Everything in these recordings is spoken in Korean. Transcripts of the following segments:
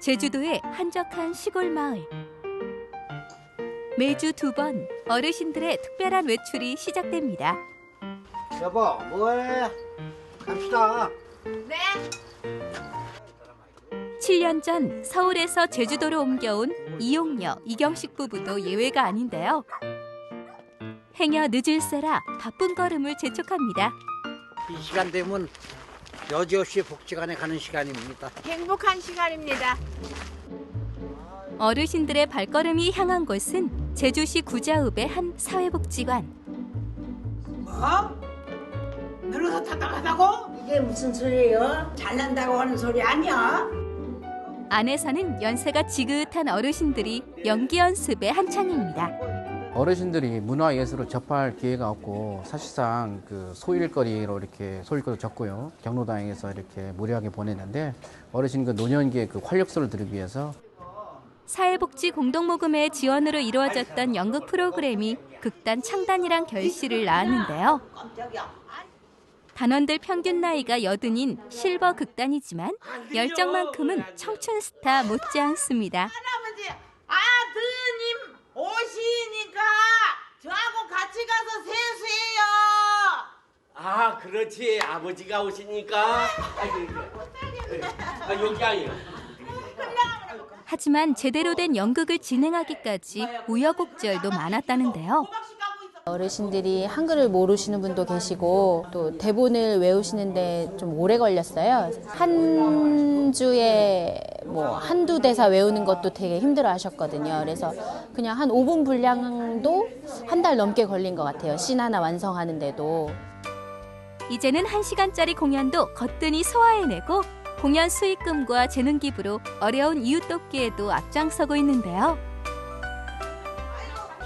제주도의 한적한 시골 마을. 매주 두 번 어르신들의 특별한 외출이 시작됩니다. 여보, 뭐해? 갑시다. 7년 전 서울에서 제주도로 옮겨온 이용녀, 이경식 부부도 예외가 아닌데요. 행여 늦을세라 바쁜 걸음을 재촉합니다. 이 시간 되면 여지없이 복지관에 가는 시간입니다. 행복한 시간입니다. 어르신들의 발걸음이 향한 곳은 제주시 구자읍의 한 사회복지관. 뭐? 늙어서 답답하다고? 이게 무슨 소리예요? 잘난다고 하는 소리 아니야? 안에서는 연세가 지긋한 어르신들이 연기 연습에 한창입니다. 어르신들이 문화예술을 접할 기회가 없고 사실상 그 소일거리로 이렇게 소일거리 적고요 경로당에서 이렇게 무료하게 보냈는데 어르신 그 노년기의 그 활력소를 들기 위해서 사회복지 공동모금의 지원으로 이루어졌던 연극 프로그램이 극단 창단이란 결실을 낳았는데요. 단원들 평균 나이가 여든인 실버 극단이지만 열정만큼은 청춘 스타 못지않습니다. 할아버지, 아드님 오시니까 저하고 같이 가서 세수해요. 아 그렇지 아버지가 오시니까 아, 여기 아니야 하지만 제대로 된 연극을 진행하기까지 우여곡절도 많았다는데요. 어르신들이 한글을 모르시는 분도 계시고 또 대본을 외우시는데 좀 오래 걸렸어요. 한 주에 뭐 한두 대사 외우는 것도 되게 힘들어 하셨거든요. 그래서 그냥 한 5분 분량도 한 달 넘게 걸린 것 같아요. 씬 하나 완성하는데도. 이제는 1시간짜리 공연도 거뜬히 소화해내고 공연 수익금과 재능 기부로 어려운 이웃 돕기에도 앞장서고 있는데요.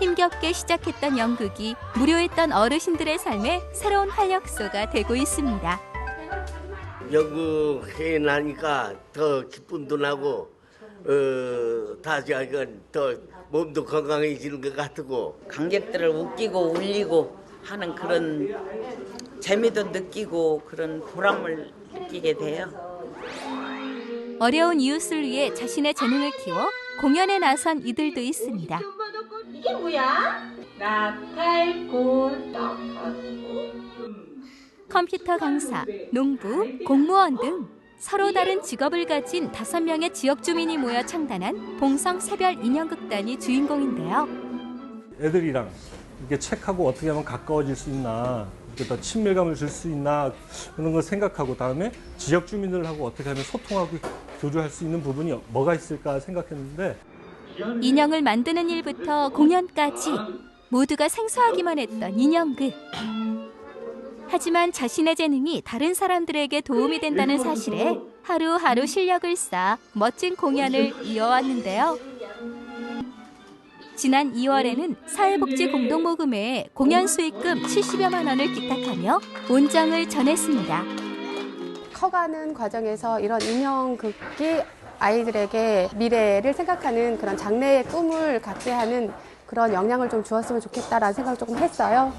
힘겹게 시작했던 연극이 무료했던 어르신들의 삶에 새로운 활력소가 되고 있습니다. 연극 해 나니까 더 기쁨도 나고 어다 이건 더 몸도 건강해지는 것 같고 관객들을 웃기고 울리고 하는 그런 재미도 느끼고 그런 보람을 느끼게 돼요. 어려운 이웃을 위해 자신의 재능을 키워 공연에 나선 이들도 있습니다. 이게 뭐야? 나팔꽃. 컴퓨터 강사, 농부, 공무원 등 서로 다른 직업을 가진 다섯 명의 지역 주민이 모여 창단한 봉성 새별 인형극단이 주인공인데요. 애들이랑 이렇게 책하고 어떻게 하면 가까워질 수 있나 이렇게 더 친밀감을 줄 수 있나 그런 걸 생각하고 다음에 지역 주민들하고 어떻게 하면 소통하고 교류할 수 있는 부분이 뭐가 있을까 생각했는데 인형을 만드는 일부터 공연까지 모두가 생소하기만 했던 인형극. 하지만 자신의 재능이 다른 사람들에게 도움이 된다는 사실에 하루하루 실력을 쌓아 멋진 공연을 이어왔는데요. 지난 2월에는 사회복지 공동모금회에 공연 수익금 70여만 원을 기탁하며 온정을 전했습니다. 커가는 과정에서 이런 인형극이 아이들에게 미래를 생각하는 그런 장래의 꿈을 갖게 하는 그런 영향을 좀 주었으면 좋겠다라는 생각을 조금 했어요.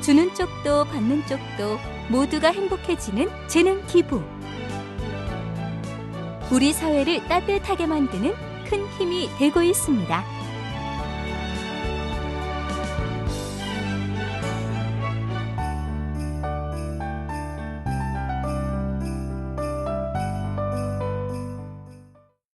주는 쪽도 받는 쪽도 모두가 행복해지는 재능 기부. 우리 사회를 따뜻하게 만드는 큰 힘이 되고 있습니다.